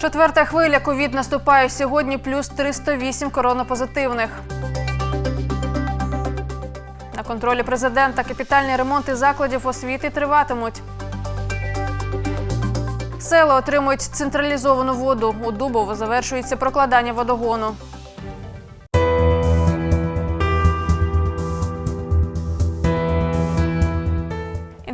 Четверта хвиля ковід наступає сьогодні. Плюс 308 коронапозитивних. На контролі президента капітальні ремонти закладів освіти триватимуть. Села отримують централізовану воду. У Дубово завершується прокладання водогону.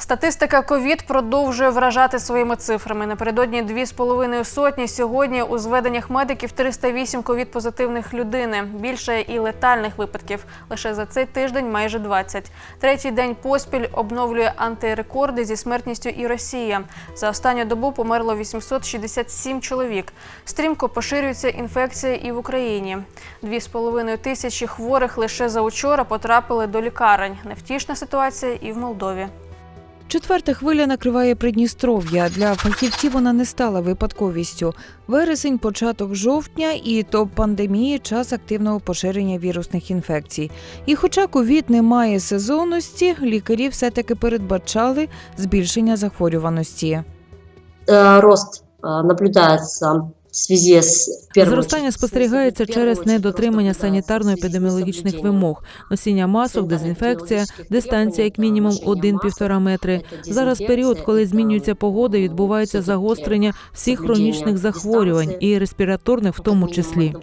Статистика ковід продовжує вражати своїми цифрами. Напередодні дві з половиною сотні. Сьогодні у зведеннях медиків 308 ковід позитивних людини. Більше і летальних випадків. Лише за цей тиждень майже 20. Третій день поспіль обновлює антирекорди зі смертністю і Росія. За останню добу померло 867 чоловік. Стрімко поширюється інфекція і в Україні. Дві з половиною тисячі хворих лише за учора потрапили до лікарень. Невтішна ситуація і в Молдові. Четверта хвиля накриває Придністров'я. Для фахівців вона не стала випадковістю. Вересень, початок жовтня і топ пандемії час активного поширення вірусних інфекцій. І хоча ковід не має сезонності, лікарі все-таки передбачали збільшення захворюваності. Э, рост э, наблюдается в связи с Зростання спостерігається через недотримання санітарно-епідеміологічних вимог, носіння масок, дезінфекція, дистанція як мінімум 1-1,5 метри. Зараз період, коли змінюється погода, відбувається загострення всіх хронічних захворювань і респіраторних в тому числі.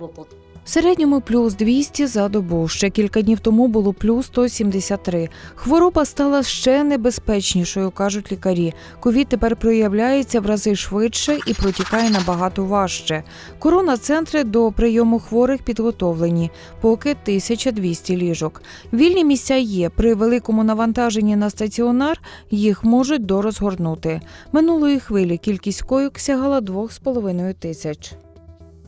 В середньому плюс 200 за добу. Ще кілька днів тому було плюс 173. Хвороба стала ще небезпечнішою, кажуть лікарі. Ковід тепер проявляється в рази швидше і протікає набагато важче. Корона-центри до прийому хворих підготовлені, поки 1200 ліжок. Вільні місця є. При великому навантаженні на стаціонар їх можуть дорозгорнути. Минулої хвилі кількість койок сягала 2,5 тисяч.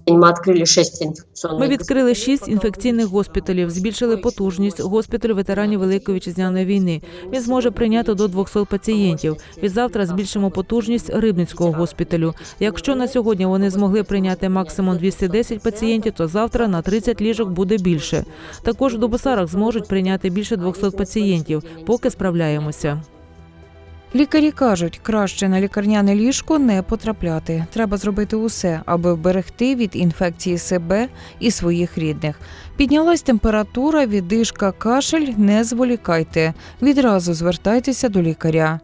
Мы открыли 6 инфекционных Ми відкрили госпиталей. шість інфекційних госпіталів, збільшили потужність госпіталю ветеранів Великої вітчизняної війни. Він зможе прийняти до 200 пацієнтів. Від завтра збільшимо потужність рибницького госпіталю. Якщо на сьогодні вони змогли прийняти максимум 210 пацієнтів, то завтра на 30 ліжок буде більше. Також в Дубосарах зможуть прийняти більше 200 пацієнтів, поки справляємося. Лікарі кажуть, краще на лікарняне ліжко не потрапляти. Треба зробити усе, аби вберегти від інфекції себе і своїх рідних. Піднялась температура, віддишка, кашель. Не зволікайте. Відразу звертайтеся до лікаря.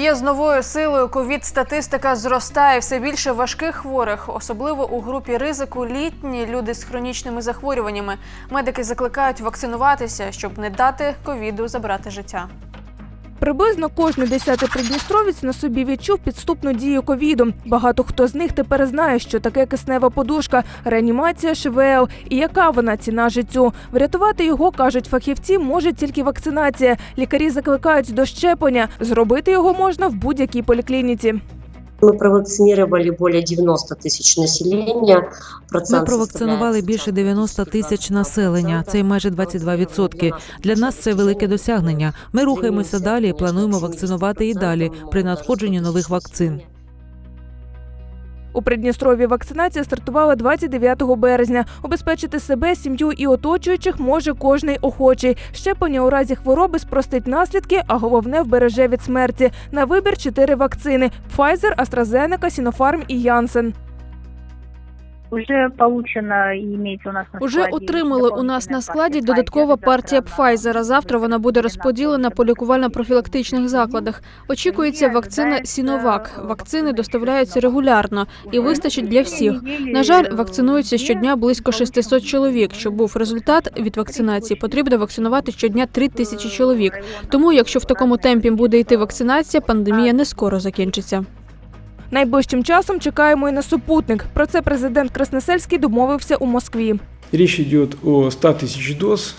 Б'є з новою силою. Ковід статистика зростає. Все більше важких хворих, особливо у групі ризику літні люди з хронічними захворюваннями. Медики закликають вакцинуватися, щоб не дати ковіду забрати життя. Приблизно кожний десятий придністровець на собі відчув підступну дію ковіду. Багато хто з них тепер знає, що таке киснева подушка, реанімація ШВЛ і яка вона ціна життю. Врятувати його кажуть фахівці, може тільки вакцинація. Лікарі закликають до щеплення. Зробити його можна в будь-якій поліклініці. Мы провакцинували більше 90 тисяч населення. Процент Ми провакцинували більше 90 тисяч населення. Це майже 22%. Для нас це велике досягнення. Ми рухаємося далі і плануємо вакцинувати і далі при надходженні нових вакцин. У Придністрові вакцинація стартувала 29 березня. Обезпечити себе, сім'ю і оточуючих може кожний охочий. Щеплення у разі хвороби спростить наслідки, а головне вбереже від смерті. На вибір чотири вакцини: Pfizer, AstraZeneca, Sinopharm і Janssen. Уже получено і имеется у нас на Уже отримали у нас на складі додаткова партія Pfizer. Завтра вона буде розподілена по лікувально-профілактичних закладах. Очікується вакцина Сіновак. Вакцини доставляються регулярно і вистачить для всіх. На жаль, вакцинуються щодня близько 600 чоловік. Щоб був результат від вакцинації, потрібно вакцинувати щодня 3 тисячі чоловік. Тому, якщо в такому темпі буде йти вакцинація, пандемія не скоро закінчиться. Найближчим часом чекаємо і на супутник. Про це президент Красносельський домовився у Москві. Річ йде о 100 тисяч доз.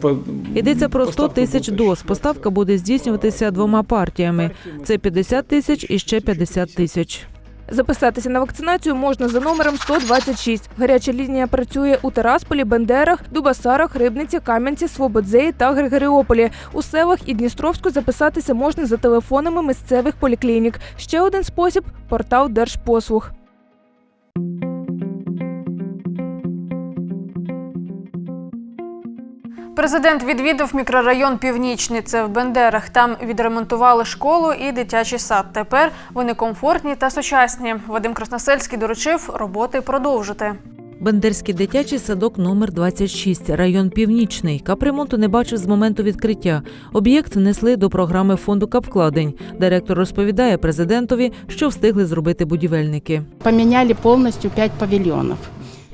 по- Йдеться про 100 тисяч доз. Поставка буде здійснюватися двома партіями. Це 50 тисяч і ще 50 тисяч. Записатися на вакцинацію можна за номером 126. Гаряча лінія працює у Тарасполі, Бендерах, Дубасарах, Рибниці, Кам'янці, Свободзеї та Григоріополі. У селах і Дністровську записатися можна за телефонами місцевих поліклінік. Ще один спосіб портал Держпослуг. Президент відвідав мікрорайон Північний. Це в Бендерах. Там відремонтували школу і дитячий сад. Тепер вони комфортні та сучасні. Вадим Красносельський доручив роботи продовжити. Бендерський дитячий садок номер 26, район Північний. Капремонту не бачив з моменту відкриття. Об'єкт внесли до програми фонду капвкладень. Директор розповідає президентові, що встигли зробити будівельники. Поменяли полностью пять павильонов.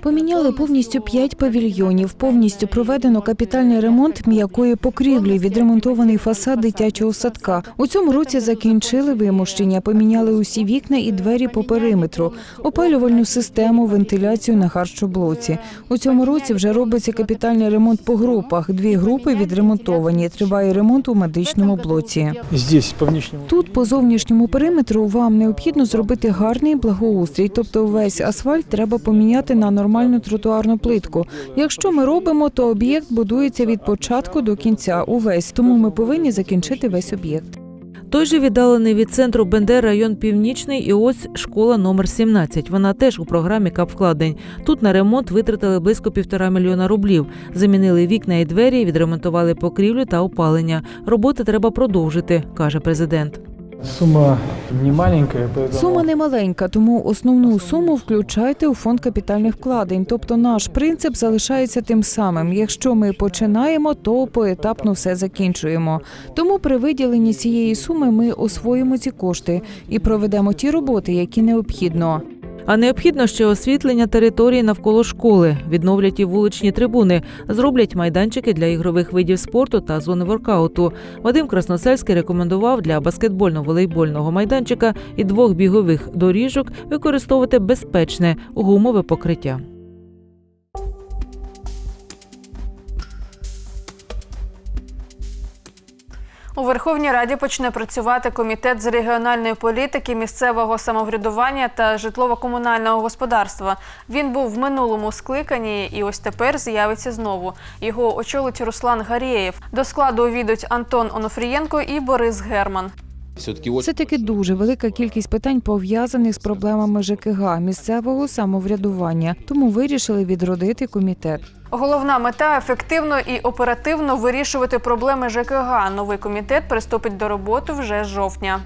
Поміняли повністю п'ять павільйонів, повністю проведено капітальний ремонт м'якої покрівлі, відремонтований фасад дитячого садка. У цьому році закінчили вимощення, поміняли усі вікна і двері по периметру, опалювальну систему, вентиляцію на харчоблоці. У цьому році вже робиться капітальний ремонт по групах. Дві групи відремонтовані. Триває ремонт у медичному блоці. Тут по зовнішньому периметру вам необхідно зробити гарний благоустрій, тобто весь асфальт треба поміняти на нормальну тротуарну плитку. Якщо ми робимо, то об'єкт будується від початку до кінця. Увесь тому ми повинні закінчити весь об'єкт. Той же віддалений від центру Бендер район Північний і ось школа номер 17. Вона теж у програмі капвкладень. Тут на ремонт витратили близько півтора мільйона рублів. Замінили вікна і двері, відремонтували покрівлю та опалення. Роботи треба продовжити, каже президент. Сумма не маленькая, поэтому... Сума не маленька, тому основну суму включайте у фонд капітальних вкладень. Тобто наш принцип залишається тим самим. Якщо ми починаємо, то поетапно все закінчуємо. Тому при виділенні цієї суми ми освоїмо ці кошти і проведемо ті роботи, які необхідно. А необхідно ще освітлення території навколо школи, відновлять і вуличні трибуни, зроблять майданчики для ігрових видів спорту та зони воркауту. Вадим Красносельський рекомендував для баскетбольно-волейбольного майданчика і двох бігових доріжок використовувати безпечне гумове покриття. У Верховній Раді почне працювати комітет з регіональної політики, місцевого самоврядування та житлово-комунального господарства. Він був в минулому скликанні і ось тепер з'явиться знову. Його очолить Руслан Гарєєв. До складу увійдуть Антон Онофрієнко і Борис Герман. Все-таки Це таки дуже велика кількість питань пов'язаних з проблемами ЖКГ, місцевого самоврядування. Тому вирішили відродити комітет. Головна мета ефективно і оперативно вирішувати проблеми ЖКГ. Новий комітет приступить до роботи вже з жовтня.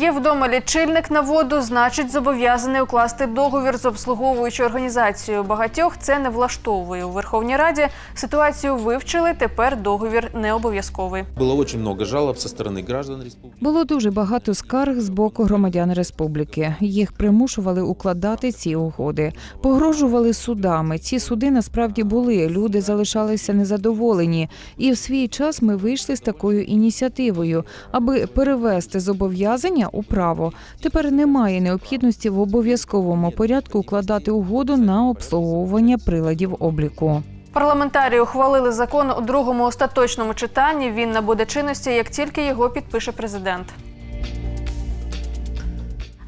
Є вдома лічильник на воду, значить зобов'язаний укласти договір з обслуговуючою організацією. Багатьох це не влаштовує. У Верховній Раді ситуацію вивчили. Тепер договір не обов'язковий. было очень много жалоб со стороны граждан республики. Було дуже багато скарг з боку громадян республіки. Їх примушували укладати ці угоди, погрожували судами. Ці суди насправді були. Люди залишалися незадоволені. І в свій час ми вийшли з такою ініціативою, аби перевести зобов'язання у право. Тепер немає необхідності в обов'язковому порядку укладати угоду на обслуговування приладів обліку. Парламентарії ухвалили закон у другому остаточному читанні. Він набуде чинності, як тільки його підпише президент.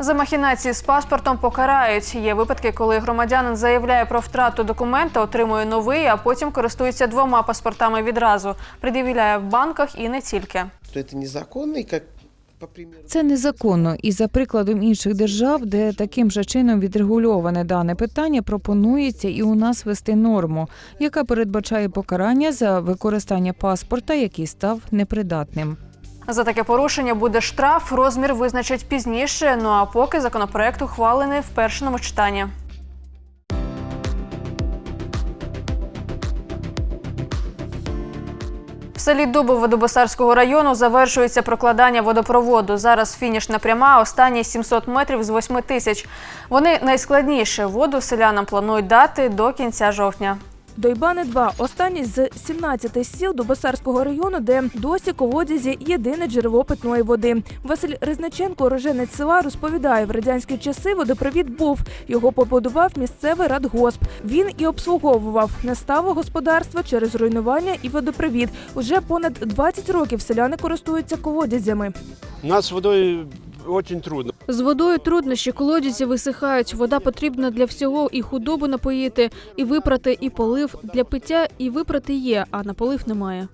За махінації з паспортом покарають. Є випадки, коли громадянин заявляє про втрату документа, отримує новий, а потім користується двома паспортами відразу. Пред'являє в банках і не тільки. что это незаконно, примеру, Це незаконно, і за прикладом інших держав, де таким же чином відрегульоване дане питання, пропонується і у нас вести норму, яка передбачає покарання за використання паспорта, який став непридатним. За таке порушення буде штраф. Розмір визначать пізніше. Ну а поки законопроект ухвалений в першому читанні. В селі Дубове Дубосарського району завершується прокладання водопроводу. Зараз фінішна пряма, останні 700 метрів з 8 тисяч. Вони найскладніші. Воду селянам планують дати до кінця жовтня. Дойбани 2 останній з 17 сіл Дубосарського району, де досі колодязі єдине джерело питної води. Василь Ризначенко, уроженець села, розповідає, в радянські часи водопровід був. Його побудував місцевий радгосп. Він і обслуговував не стало господарства через руйнування і водопровід. Уже понад 20 років селяни користуються колодязями. у нас с очень трудно. З водою труднощі, колодязі висихають. Вода потрібна для всього і худобу напоїти, і випрати, і полив. Для пиття і випрати є, а на полив немає.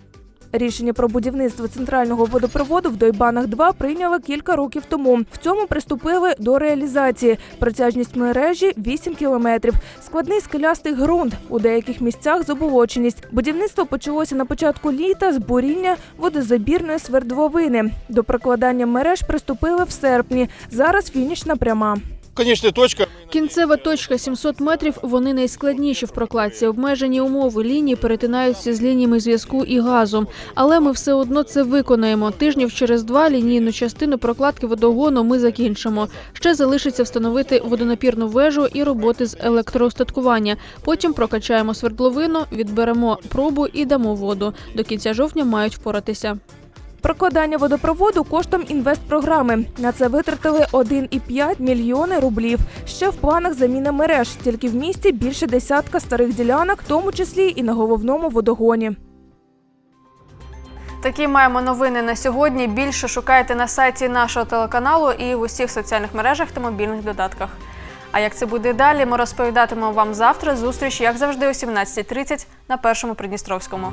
Рішення про будівництво центрального водопроводу в Дойбанах 2 прийняли кілька років тому. В цьому приступили до реалізації. Протяжність мережі 8 кілометрів. Складний скелястий ґрунт. У деяких місцях заболоченість. Будівництво почалося на початку літа з буріння водозабірної свердловини. До прокладання мереж приступили в серпні. Зараз фінішна пряма. Конечная точка. Кінцева точка 700 метрів. Вони найскладніші в прокладці. Обмежені умови лінії перетинаються з лініями зв'язку і газу. Але ми все одно це виконаємо. Тижнів через два лінійну частину прокладки водогону ми закінчимо. Ще залишиться встановити водонапірну вежу і роботи з електроостаткування. Потім прокачаємо свердловину, відберемо пробу і дамо воду. До кінця жовтня мають впоратися. Прокладання водопроводу коштом інвестпрограми. На це витратили 1,5 мільйони рублів. Ще в планах заміна мереж. Тільки в місті більше десятка старих ділянок, в тому числі і на головному водогоні. Такі маємо новини на сьогодні. Більше шукайте на сайті нашого телеканалу і в усіх соціальних мережах та мобільних додатках. А як це буде далі, ми розповідатимемо вам завтра. Зустріч, як завжди, о 17.30 на першому Придністровському.